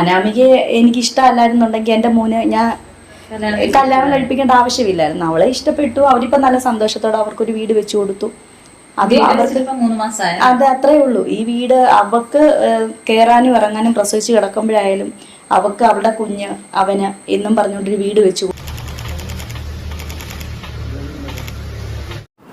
അനാമികയെ എനിക്ക് ഇഷ്ടമല്ലായിരുന്നുണ്ടെങ്കിൽ എന്റെ മോന് ഞാൻ കല്യാണം കഴിപ്പിക്കേണ്ട ആവശ്യമില്ലായിരുന്നു. അവളെ ഇഷ്ടപ്പെട്ടു. അവരിപ്പോ നല്ല സന്തോഷത്തോടെ അവർക്കൊരു വീട് വെച്ചു കൊടുത്തു. അത് അവർക്ക് അത് അത്രേ ഉള്ളൂ. ഈ വീട് അവക്ക് കയറാനും കേറാനും ഇറങ്ങാനും പ്രസവിച്ച് കിടക്കുമ്പോഴായാലും അവക്ക് അവളുടെ കുഞ്ഞ് അവന് എന്നും പറഞ്ഞുകൊണ്ടൊരു വീട് വെച്ചു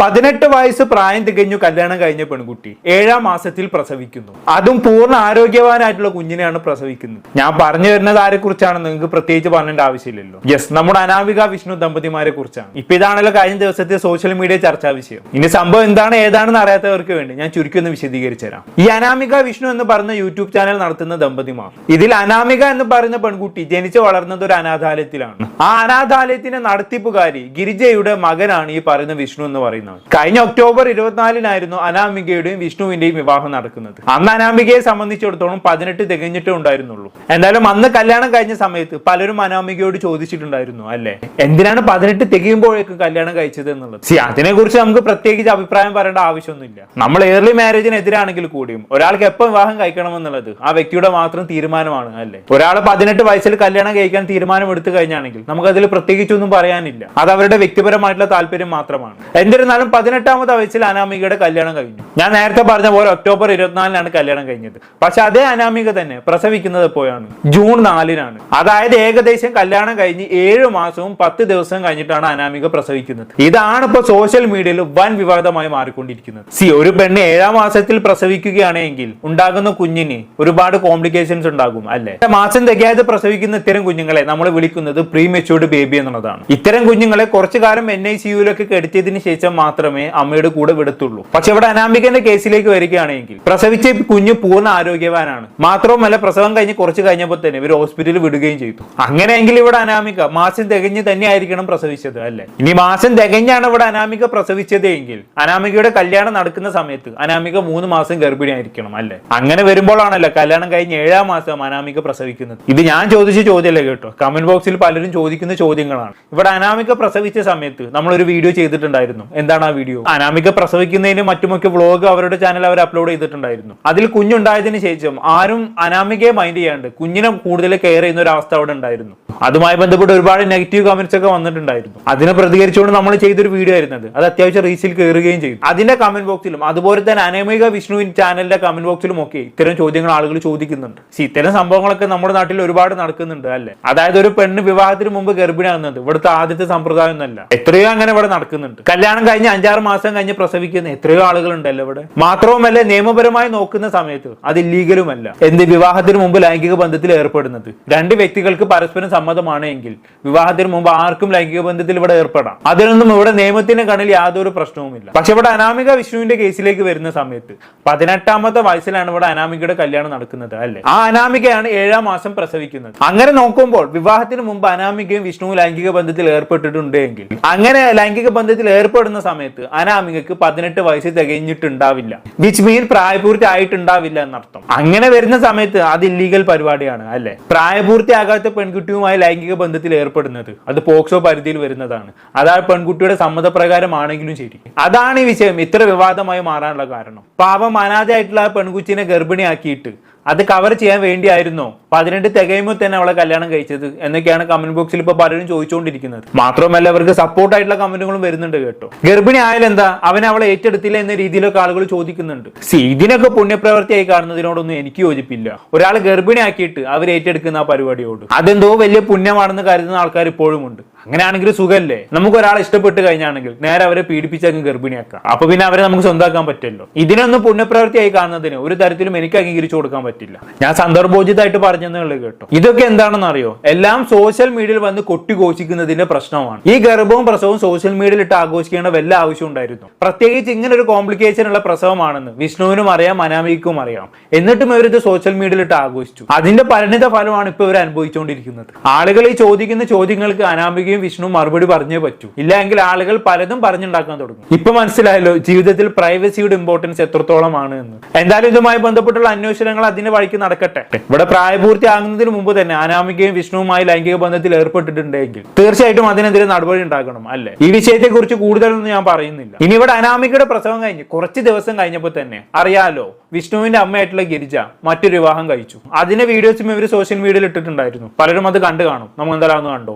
പതിനെട്ട് വയസ്സ് പ്രായം തികഞ്ഞു കല്യാണം കഴിഞ്ഞ പെൺകുട്ടി ഏഴാം മാസത്തിൽ പ്രസവിക്കുന്നു. അതും പൂർണ ആരോഗ്യവാനായിട്ടുള്ള കുഞ്ഞിനെയാണ് പ്രസവിക്കുന്നത്. ഞാൻ പറഞ്ഞു വരുന്നത് ആരെ കുറിച്ചാണ് നിങ്ങൾക്ക് പ്രത്യേകിച്ച് പറഞ്ഞേണ്ട ആവശ്യമില്ലല്ലോ. യെസ് നമ്മുടെ അനാമിക വിഷ്ണു ദമ്പതിമാരെ കുറിച്ചാണ്. ഇപ്പൊ ഇതാണല്ലോ കഴിഞ്ഞ ദിവസത്തെ സോഷ്യൽ മീഡിയ ചർച്ചാ വിഷയം. ഇനി സംഭവം എന്താണ് ഏതാണെന്ന് അറിയാത്തവർക്ക് വേണ്ടി ഞാൻ ചുരുക്കി ഒന്ന് വിശദീകരിച്ചു തരാം. ഈ അനാമിക വിഷ്ണു എന്ന് പറയുന്ന യൂട്യൂബ് ചാനൽ നടത്തുന്ന ദമ്പതിമാർ ഇതിൽ അനാമിക എന്ന് പറയുന്ന പെൺകുട്ടി ജനിച്ചു വളർന്നത് ഒരു അനാഥാലയത്തിലാണ്. ആ അനാഥാലയത്തിന്റെ നടത്തിപ്പുകാരി ഗിരിജയുടെ മകനാണ് ഈ പറയുന്ന വിഷ്ണു എന്ന് പറയുന്നത്. കഴിഞ്ഞ ഒക്ടോബർ ഇരുപത്തിനാലിനായിരുന്നു അനാമികയുടെയും വിഷ്ണുവിന്റെയും വിവാഹം നടക്കുന്നത്. അന്ന് അനാമികയെ സംബന്ധിച്ചിടത്തോളം പതിനെട്ട് തികഞ്ഞിട്ടേ ഉണ്ടായിരുന്നുള്ളൂ. എന്തായാലും അന്ന് കല്യാണം കഴിഞ്ഞ സമയത്ത് പലരും അനാമികയോട് ചോദിച്ചിട്ടുണ്ടായിരുന്നു അല്ലെ? എന്തിനാണ് പതിനെട്ട് തികയുമ്പോഴേക്കും കല്യാണം കഴിച്ചത് എന്നുള്ളത്? സി അതിനെ കുറിച്ച് നമുക്ക് പ്രത്യേകിച്ച് അഭിപ്രായം പറയേണ്ട ആവശ്യമൊന്നുമില്ല. നമ്മൾ ഏർലി മാരേജിന് എതിരാണെങ്കിൽ കൂടിയും ഒരാൾക്ക് എപ്പോൾ വിവാഹം കഴിക്കണമെന്നുള്ളത് ആ വ്യക്തിയുടെ മാത്രം തീരുമാനമാണ് അല്ലെ? ഒരാൾ പതിനെട്ട് വയസ്സിൽ കല്യാണം കഴിക്കാൻ തീരുമാനം എടുത്തു കഴിഞ്ഞാണെങ്കിൽ നമുക്ക് അതിൽ പ്രത്യേകിച്ചൊന്നും പറയാനില്ല. അത് അവരുടെ വ്യക്തിപരമായിട്ടുള്ള താല്പര്യം മാത്രമാണ്. എന്നിരുന്നാലും പതിനെട്ടാമത്തെ വയസ്സിൽ അനാമികയുടെ കല്യാണം കഴിഞ്ഞു. ഞാൻ നേരത്തെ പറഞ്ഞ പോലെ ഒക്ടോബർ ഇരുപത്തിനാലിനാണ് കല്യാണം കഴിഞ്ഞത്. പക്ഷെ അതേ അനാമിക തന്നെ പ്രസവിക്കുന്നത് എപ്പോഴാണ്? ജൂൺ നാലിനാണ്. അതായത് ഏകദേശം കല്യാണം കഴിഞ്ഞ് ഏഴ് മാസവും പത്ത് ദിവസവും കഴിഞ്ഞിട്ടാണ് അനാമിക പ്രസവിക്കുന്നത്. ഇതാണ് ഇപ്പൊ സോഷ്യൽ മീഡിയയിൽ വൻ വിവാദമായി മാറിക്കൊണ്ടിരിക്കുന്നത്. സി ഒരു പെണ്ണ് ഏഴാം മാസത്തിൽ പ്രസവിക്കുകയാണെങ്കിൽ ഉണ്ടാകുന്ന കുഞ്ഞിന് ഒരുപാട് കോംപ്ലിക്കേഷൻസ് ഉണ്ടാകും അല്ലെ? മാസം തികയാതെ പ്രസവിക്കുന്ന ഇത്തരം കുഞ്ഞുങ്ങളെ നമ്മൾ വിളിക്കുന്നത് പ്രീ മെച്ചൂർഡ് ബേബി എന്നുള്ളതാണ്. ഇത്തരം കുഞ്ഞുങ്ങളെ കുറച്ചു കാലം എൻ ഐ സിയുലൊക്കെ കെടുത്തിയതിനു ശേഷം മാത്രമേ അമ്മയുടെ കൂടെ വിടത്തുള്ളൂ. പക്ഷെ ഇവിടെ അനാമികന്റെ കേസിലേക്ക് വരികയാണെങ്കിൽ പ്രസവിച്ച കുഞ്ഞ് പൂർണ ആരോഗ്യവാനാണ്. മാത്രവുമല്ല പ്രസവം കഴിഞ്ഞ് കുറച്ച് കഴിഞ്ഞപ്പോൾ തന്നെ ഇവർ ഹോസ്പിറ്റലിൽ വിടുകയും ചെയ്തു. അങ്ങനെയെങ്കിൽ ഇവിടെ അനാമിക മാസം തികഞ്ഞ് തന്നെയായിരിക്കണം പ്രസവിച്ചത് അല്ലെ? ഇനി മാസം തികഞ്ഞാണ് ഇവിടെ അനാമിക പ്രസവിച്ചത് എങ്കിൽ അനാമികയുടെ കല്യാണം നടക്കുന്ന സമയത്ത് അനാമിക മൂന്ന് മാസം ഗർഭിണിയായിരിക്കണം അല്ലെ? അങ്ങനെ വരുമ്പോഴാണല്ലോ കല്യാണം കഴിഞ്ഞ് ഏഴാം മാസം അനാമിക പ്രസവിക്കുന്നത്. ഇത് ഞാൻ ചോദിച്ച ചോദ്യമല്ല കേട്ടോ? കമന്റ് ബോക്സിൽ പലരും ചോദിക്കുന്ന ചോദ്യങ്ങളാണ്. ഇവിടെ അനാമിക പ്രസവിച്ച സമയത്ത് നമ്മളൊരു വീഡിയോ ചെയ്തിട്ടുണ്ടായിരുന്നു. എന്താണ് ആ വീഡിയോ അനാമിക പ്രസവിക്കുന്നതിന് മറ്റുമൊക്കെ വ്ളോഗ് അവരുടെ ചാനൽ അവർ അപ്ലോഡ് ചെയ്തിട്ടുണ്ടായിരുന്നു. അതിൽ കുഞ്ഞുണ്ടായതിനു ശേഷം ആരും അനാമികയെ മൈൻഡ് ചെയ്യാണ്ട് കുഞ്ഞിനെ കൂടുതൽ കെയർ ചെയ്യുന്ന ഒരു അവസ്ഥ അവിടെ ഉണ്ടായിരുന്നു. അതുമായി ബന്ധപ്പെട്ട് ഒരുപാട് നെഗറ്റീവ് കമന്റ്സ് ഒക്കെ വന്നിട്ടുണ്ടായിരുന്നു. അതിനെ പ്രതികരിച്ചുകൊണ്ട് നമ്മൾ ചെയ്തൊരു വീഡിയോ ആയിരുന്നത് അത്. അത്യാവശ്യം റീച്ചിൽ കയറുകയും ചെയ്തു. അതിന്റെ കമന്റ് ബോക്സിലും അതുപോലെ തന്നെ അനാമിക വിഷ്ണുവിൻ ചാനലിന്റെ കമന്റ് ബോക്സിലും ഒക്കെ ഇത്തരം ചോദ്യങ്ങൾ ആളുകൾ ചോദിക്കുന്നുണ്ട്. ഇത്തരം സംഭവങ്ങളൊക്കെ നമ്മുടെ നാട്ടിൽ ഒരുപാട് നടക്കുന്നുണ്ട് അല്ലെ? അതായത് ഒരു പെണ്ണ് വിവാഹത്തിന് മുമ്പ് ഗർഭിണിയാകുന്നത് ഇവിടുത്തെ ആദ്യത്തെ സമ്പ്രദായം ഒന്നല്ല എത്രയോ അങ്ങനെ ഇവിടെ നടക്കുന്നുണ്ട്. കല്യാണം കഴിഞ്ഞ് അഞ്ചാറ് മാസം കഴിഞ്ഞ് പ്രസവിക്കുന്ന എത്രയോ ആളുകളുണ്ടല്ലോ ഇവിടെ. മാത്രവുമല്ല നിയമപരമായി നോക്കുന്ന സമയത്ത് അത് ഇല്ലീഗലുമല്ല എന്ത് വിവാഹത്തിന് മുമ്പ് ലൈംഗിക ബന്ധത്തിൽ ഏർപ്പെടുന്നത്? രണ്ട് വ്യക്തികൾക്ക് പരസ്പരം സമ്മതമാണ് എങ്കിൽ വിവാഹത്തിന് മുമ്പ് ആർക്കും ലൈംഗിക ബന്ധത്തിൽ ഇവിടെ ഏർപ്പെടാം. അതിനൊന്നും ഇവിടെ നിയമത്തിന്റെ കണിൽ യാതൊരു പ്രശ്നവുമില്ല. പക്ഷെ ഇവിടെ അനാമിക വിഷ്ണുവിന്റെ കേസിലേക്ക് വരുന്ന സമയത്ത് പതിനെട്ടാമത്തെ വയസ്സിലാണ് ഇവിടെ അനാമികയുടെ കല്യാണം നടക്കുന്നത് അല്ലെ? ആ അനാമികയാണ് ഏഴാം മാസം പ്രസവിക്കുന്നത്. അങ്ങനെ നോക്കുമ്പോൾ വിവാഹത്തിന് മുമ്പ് അനാമികയും വിഷ്ണുവും ലൈംഗിക ബന്ധത്തിൽ ഏർപ്പെട്ടിട്ടുണ്ട് എങ്കിൽ അങ്ങനെ ലൈംഗിക ബന്ധത്തിൽ ഏർപ്പെടുന്ന സമയത്ത് അനാമികക്ക് പതിനെട്ട് വയസ്സ് തികഞ്ഞിട്ടുണ്ടാവില്ല. വിച്ച് മീൻ പ്രായപൂർത്തി ആയിട്ടുണ്ടാവില്ല എന്നർത്ഥം. അങ്ങനെ വരുന്ന സമയത്ത് അത് ഇല്ലീഗൽ പരിപാടിയാണ് അല്ലെ? പ്രായപൂർത്തിയാകാത്ത പെൺകുട്ടിയുമായി ലൈംഗിക ബന്ധത്തിൽ ഏർപ്പെടുന്നത് അത് പോക്സോ പരിധിയിൽ വരുന്നതാണ്. അതാ പെൺകുട്ടിയുടെ സമ്മതപ്രകാരമാണെങ്കിലും ശരി. അതാണ് ഈ വിഷയം. ഇത്ര വിവാദമായി മാറാനുള്ള കാരണം. പാപം അനാഥയായിട്ടുള്ള ആ പെൺകുച്ചിനെ ഗർഭിണിയാക്കിയിട്ട് അത് കവർ ചെയ്യാൻ വേണ്ടിയായിരുന്നു. പതിനെട്ട് തികയുമ്പോൾ തന്നെ അവളെ കല്യാണം കഴിച്ചത് എന്നൊക്കെയാണ് കമന്റ് ബോക്സിൽ ഇപ്പൊ പലരും ചോദിച്ചുകൊണ്ടിരിക്കുന്നത്. മാത്രമല്ല അവർക്ക് സപ്പോർട്ടായിട്ടുള്ള കമന്റുകളും വരുന്നുണ്ട് കേട്ടോ. ഗർഭിണി ആയാലും എന്താ? അവൻ അവളെ ഏറ്റെടുത്തില്ല എന്ന രീതിയിലൊക്കെ ആളുകൾ ചോദിക്കുന്നുണ്ട്. സി ഇതിനൊക്കെ പുണ്യപ്രവൃത്തിയായി കാണുന്നതിനോടൊന്നും എനിക്ക് യോജിപ്പില്ല. ഒരാൾ ഗർഭിണിയാക്കിയിട്ട് അവർ ഏറ്റെടുക്കുന്ന ആ പരിപാടിയോട്. അതെന്തോ വലിയ പുണ്യമാണെന്ന് കരുതുന്ന ആൾക്കാർ ഇപ്പോഴും ഉണ്ട് അങ്ങനെയാണെങ്കിൽ സുഖമല്ലേ നമുക്ക് ഒരാളെ ഇഷ്ടപ്പെട്ട് കഴിഞ്ഞാണെങ്കിൽ നേരെ അവരെ പീഡിപ്പിച്ചങ്ങ് ഗർഭിണിയാക്കാം. അപ്പൊ പിന്നെ അവരെ നമുക്ക് സ്വന്തമാക്കാൻ പറ്റുമല്ലോ ഇതിനൊന്നും പുണ്യപ്രവൃത്തിയായി കാണുന്നതിന് ഒരു തരത്തിലും എനിക്ക് അംഗീകരിച്ചു കൊടുക്കാൻ പറ്റില്ല. ഞാൻ സന്ദർഭോചിതമായിട്ട് പറഞ്ഞെന്നുള്ളത് കേട്ടോ. ഇതൊക്കെ എന്താണെന്ന് അറിയോ എല്ലാം സോഷ്യൽ മീഡിയയിൽ വന്ന് കൊട്ടിഘോഷിക്കുന്നതിന്റെ പ്രശ്നമാണ്. ഈ ഗർഭവും പ്രസവവും സോഷ്യൽ മീഡിയയിൽ ഇട്ട് ആഘോഷിക്കേണ്ട വല്ല ആവശ്യം ഉണ്ടായിരുന്നു. പ്രത്യേകിച്ച് ഇങ്ങനെ ഒരു കോംപ്ലിക്കേഷൻ ഉള്ള പ്രസവമാണെന്ന് വിഷ്ണുവിനും അറിയാം അനാമിക്കും അറിയാം. എന്നിട്ടും ഇവരിത് സോഷ്യൽ മീഡിയയിൽ ഇട്ട് ആഘോഷിച്ചു. അതിന്റെ പരിണിത ഫലമാണ് ഇപ്പൊ ഇവർ അനുഭവിച്ചുകൊണ്ടിരിക്കുന്നത്. ആളുകൾ ഈ ചോദിക്കുന്ന ചോദ്യങ്ങൾക്ക് അനാമികയും അനാമികയും വിഷ്ണു മറുപടി പറഞ്ഞേ പറ്റൂ. ഇല്ലെങ്കിൽ ആളുകൾ പലതും പറഞ്ഞുണ്ടാക്കാൻ തുടങ്ങും. ഇപ്പൊ മനസ്സിലായല്ലോ ജീവിതത്തിൽ പ്രൈവസിയുടെ ഇമ്പോർട്ടൻസ് എത്രത്തോളമാണ് എന്ന്. എന്തായാലും ഇതുമായി ബന്ധപ്പെട്ടുള്ള അന്വേഷണങ്ങൾ അതിന്റെ വഴിക്ക് നടക്കട്ടെ. ഇവിടെ പ്രായപൂർത്തിയാകുന്നതിന് മുമ്പ് തന്നെ അനാമികയും വിഷ്ണുവുമായി ലൈംഗിക ബന്ധത്തിൽ ഏർപ്പെട്ടിട്ടുണ്ടെങ്കിൽ തീർച്ചയായിട്ടും അതിനെതിരെ നടപടി ഉണ്ടാക്കണം അല്ലെ? ഈ വിഷയത്തെ കുറിച്ച് കൂടുതലൊന്നും ഞാൻ പറയുന്നില്ല. ഇനി ഇവിടെ അനാമികയുടെ പ്രസവം കഴിഞ്ഞ് കുറച്ച് ദിവസം കഴിഞ്ഞപ്പോൾ തന്നെ അറിയാലോ വിഷ്ണുവിന്റെ അമ്മയായിട്ടുള്ള ഗിരിജ മറ്റൊരു വിവാഹം കഴിച്ചു. അതിന്റെ വീഡിയോസും ഇവർ സോഷ്യൽ മീഡിയയിൽ ഇട്ടിട്ടുണ്ടായിരുന്നു. പലരും അത് കണ്ടു കാണും. നമുക്ക് എന്തായാലും കണ്ടോ?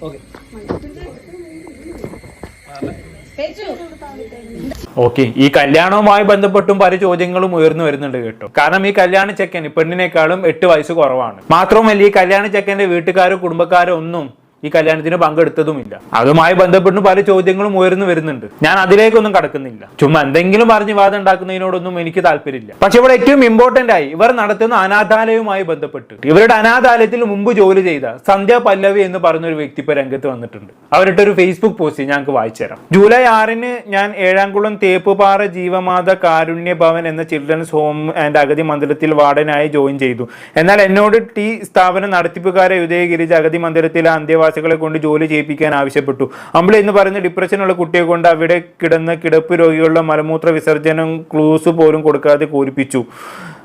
ഓക്കെ. ഈ കല്യാണവുമായി ബന്ധപ്പെട്ടും പല ചോദ്യങ്ങളും ഉയർന്നു വരുന്നുണ്ട് കേട്ടോ. കാരണം ഈ കല്യാണ ചെക്കൻ പെണ്ണിനേക്കാളും എട്ട് വയസ്സ് കുറവാണ്. മാത്രവുമല്ല ഈ കല്യാണ ചെക്കന്റെ വീട്ടുകാരോ കുടുംബക്കാരോ ഒന്നും ഈ കല്യാണത്തിന് പങ്കെടുത്തതുമില്ല. അതുമായി ബന്ധപ്പെട്ട് പല ചോദ്യങ്ങളും ഉയർന്നു വരുന്നുണ്ട്. ഞാൻ അതിലേക്കൊന്നും കടക്കുന്നില്ല. ചുമ്മാ എന്തെങ്കിലും പറഞ്ഞ് വാദം ഉണ്ടാക്കുന്നതിനോടൊന്നും എനിക്ക് താല്പര്യമില്ല. പക്ഷെ ഇവിടെ ഏറ്റവും ഇമ്പോർട്ടന്റ് ആയി ഇവർ നടത്തുന്ന അനാഥാലയവുമായി ബന്ധപ്പെട്ട് ഇവരുടെ അനാഥാലയത്തിൽ മുമ്പ് ജോലി ചെയ്ത സന്ധ്യ പല്ലവി എന്ന് പറയുന്ന ഒരു വ്യക്തി ഇപ്പൊ രംഗത്ത് വന്നിട്ടുണ്ട്. അവരുടെ ഒരു ഫേസ്ബുക്ക് പോസ്റ്റ് ഞങ്ങൾക്ക് വായിച്ചു തരാം. ജൂലൈ ആറിന് ഞാൻ ഏഴാംകുളം തേപ്പുപാറ ജീവമാത കാരുണ്യ ഭവൻ എന്ന ചിൽഡ്രൻസ് ഹോം ആൻഡ് അഗതി മന്ദിരത്തിൽ വാർഡനായി ജോയിൻ ചെയ്തു. എന്നാൽ എന്നോട് ടി സ്ഥാപനം നടത്തിപ്പുകാരെ ഉദയഗിരിജ് അഗതി മന്ദിരത്തിലെ അന്തേവാസികളെ കൊണ്ട് ജോലി ചെയ്യിപ്പിക്കാൻ ആവശ്യപ്പെട്ടു. അമ്പിളി എന്ന് പറയുന്ന ഡിപ്രഷനുള്ള കുട്ടിയെ കൊണ്ട് അവിടെ കിടന്ന് കിടപ്പ് രോഗികളുടെ മലമൂത്ര വിസർജനം ക്ലൂസ് പോലും കൊടുക്കാതെ പൂരിപ്പിച്ചു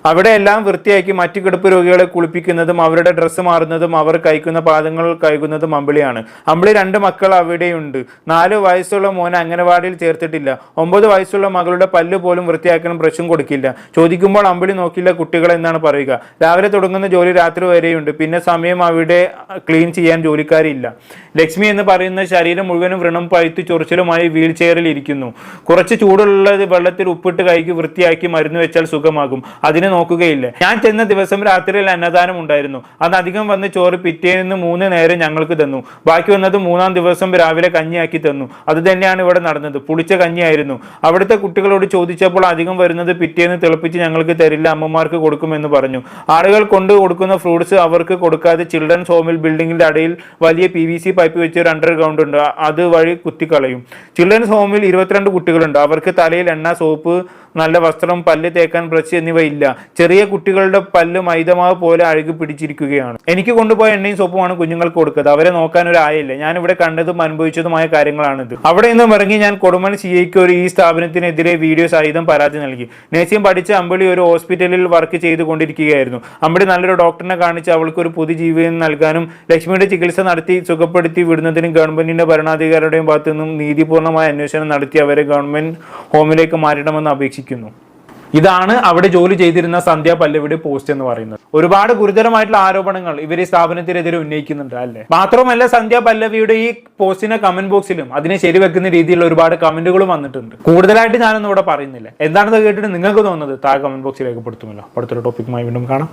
അവിടെ എല്ലാം വൃത്തിയാക്കി മറ്റു കിടപ്പ് രോഗികളെ കുളിപ്പിക്കുന്നതും അവരുടെ ഡ്രസ്സ് മാറുന്നതും അവർ കഴിക്കുന്ന പാദങ്ങൾ കഴുകുന്നതും അമ്പിളിയാണ്. അമ്പിളി രണ്ട് മക്കൾ അവിടെയുണ്ട്. നാല് വയസ്സുള്ള മോനെ അംഗനവാടിയിൽ ചേർത്തിട്ടില്ല. ഒമ്പത് വയസ്സുള്ള മകളുടെ പല്ല് പോലും വൃത്തിയാക്കണം ബ്രഷും കൊടുക്കില്ല. ചോദിക്കുമ്പോൾ അമ്പിളി നോക്കില്ല കുട്ടികളെ എന്നാണ് പറയുക. രാവിലെ തുടങ്ങുന്ന ജോലി രാത്രി വരെയുണ്ട്. പിന്നെ സമയം അവിടെ ക്ലീൻ ചെയ്യാൻ ജോലിക്കാരില്ല. ലക്ഷ്മി എന്ന് പറയുന്ന ശരീരം മുഴുവനും വ്രണം പഴുത്തു ചൊറിച്ചിലുമായി വീൽ ചെയറിൽ ഇരിക്കുന്നു. കുറച്ച് ചൂടുള്ള വെള്ളത്തിൽ ഉപ്പിട്ട് കൈക്ക് വൃത്തിയാക്കി മരുന്ന് വെച്ചാൽ സുഖമാകും. അതിനെ നോക്കുകയില്ല. ഞാൻ ചെന്ന ദിവസം രാത്രിയിൽ അന്നദാനം ഉണ്ടായിരുന്നു. അത് അധികം വന്ന് ചോറ് പിറ്റേന്ന് മൂന്ന് നേരം ഞങ്ങൾക്ക് തന്നു. ബാക്കി വന്നത് മൂന്നാം ദിവസം രാവിലെ കഞ്ഞിയാക്കി തന്നു. അത് തന്നെയാണ് ഇവിടെ നടന്നത്. പുളിച്ച കഞ്ഞിയായിരുന്നു. അവിടുത്തെ കുട്ടികളോട് ചോദിച്ചപ്പോൾ അധികം വരുന്നത് പിറ്റേന്ന് തിളപ്പിച്ച് ഞങ്ങൾക്ക് തരില്ല അമ്മമാർക്ക് കൊടുക്കുമെന്ന് പറഞ്ഞു. ആളുകൾ കൊണ്ട് കൊടുക്കുന്ന ഫ്രൂട്ട്സ് അവർക്ക് കൊടുക്കാതെ ചിൽഡ്രൻസ് ഹോമിൽ ബിൽഡിങ്ങിന്റെ അടിയിൽ വലിയ പി വി സി പൈപ്പ് വെച്ച് ഒരു അണ്ടർഗ്രൗണ്ട് ഉണ്ട്. അത് വഴി കുത്തിക്കളയും. ചിൽഡ്രൻസ് ഹോമിൽ ഇരുപത്തിരണ്ട് കുട്ടികളുണ്ട്. അവർക്ക് തലയിൽ എണ്ണ സോപ്പ് നല്ല വസ്ത്രം പല്ല് തേക്കാൻ ബ്രഷ് എന്നിവ ഇല്ല ചെറിയ കുട്ടികളുടെ പല്ല് മൈദമാവ് പോലെ അഴുകി പിടിച്ചിരിക്കുകയാണ്. എനിക്ക് കൊണ്ടുപോയ എണ്ണയും സോപ്പുമാണ് കുഞ്ഞുങ്ങൾക്ക് കൊടുക്കുന്നത്. അവരെ നോക്കാൻ ഒരു ആയില്ല. ഞാൻ ഇവിടെ കണ്ടതും അനുഭവിച്ചതുമായ കാര്യങ്ങളാണിത്. അവിടെ നിന്നും ഇറങ്ങി ഞാൻ കൊടുമൺ സി ഐക്ക് ഒരു ഈ സ്ഥാപനത്തിനെതിരെ വീഡിയോ സഹിതം പരാതി നൽകി. നേഴ്സിംഗ് പഠിച്ച അമ്പിളി ഒരു ഹോസ്പിറ്റലിൽ വർക്ക് ചെയ്തുകൊണ്ടിരിക്കുകയായിരുന്നു. അമ്പിളി നല്ലൊരു ഡോക്ടറിനെ കാണിച്ച് അവൾക്ക് ഒരു പുതുജീവൻ നൽകാനും ലക്ഷ്മിയുടെ ചികിത്സ നടത്തി സുഖപ്പെടുത്തി വിടുന്നതിനും ഗവൺമെന്റിന്റെ ഭരണാധികാരിയുടെയും ഭാഗത്തു നിന്നും അന്വേഷണം നടത്തി അവരെ ഗവൺമെന്റ് ഹോമിലേക്ക് മാറ്റണമെന്ന് അപേക്ഷിക്കുന്നു ഇതാണ് അവിടെ ജോലി ചെയ്തിരുന്ന സന്ധ്യ പല്ലവിയുടെ പോസ്റ്റ് എന്ന് പറയുന്നത്. ഒരുപാട് ഗുരുതരമായിട്ടുള്ള ആരോപണങ്ങൾ ഇവർ ഈ സ്ഥാപനത്തിനെതിരെ ഉന്നയിക്കുന്നുണ്ട് അല്ലേ? മാത്രമല്ല സന്ധ്യ പല്ലവിയുടെ ഈ പോസ്റ്റിനെ കമന്റ് ബോക്സിലും അതിനെ ശരിവെക്കുന്ന രീതിയിലുള്ള ഒരുപാട് കമന്റുകളും വന്നിട്ടുണ്ട്. കൂടുതലായിട്ട് ഞാനൊന്നും ഇവിടെ പറയുന്നില്ല. എന്താണെന്ന് കേട്ടിട്ട് നിങ്ങൾക്ക് തോന്നുന്നത് താഴെ കമന്റ് ബോക്സിൽ രേഖപ്പെടുത്തുമല്ലോ അടുത്തൊരു ടോപ്പിക്കുമായി വീണ്ടും കാണാം.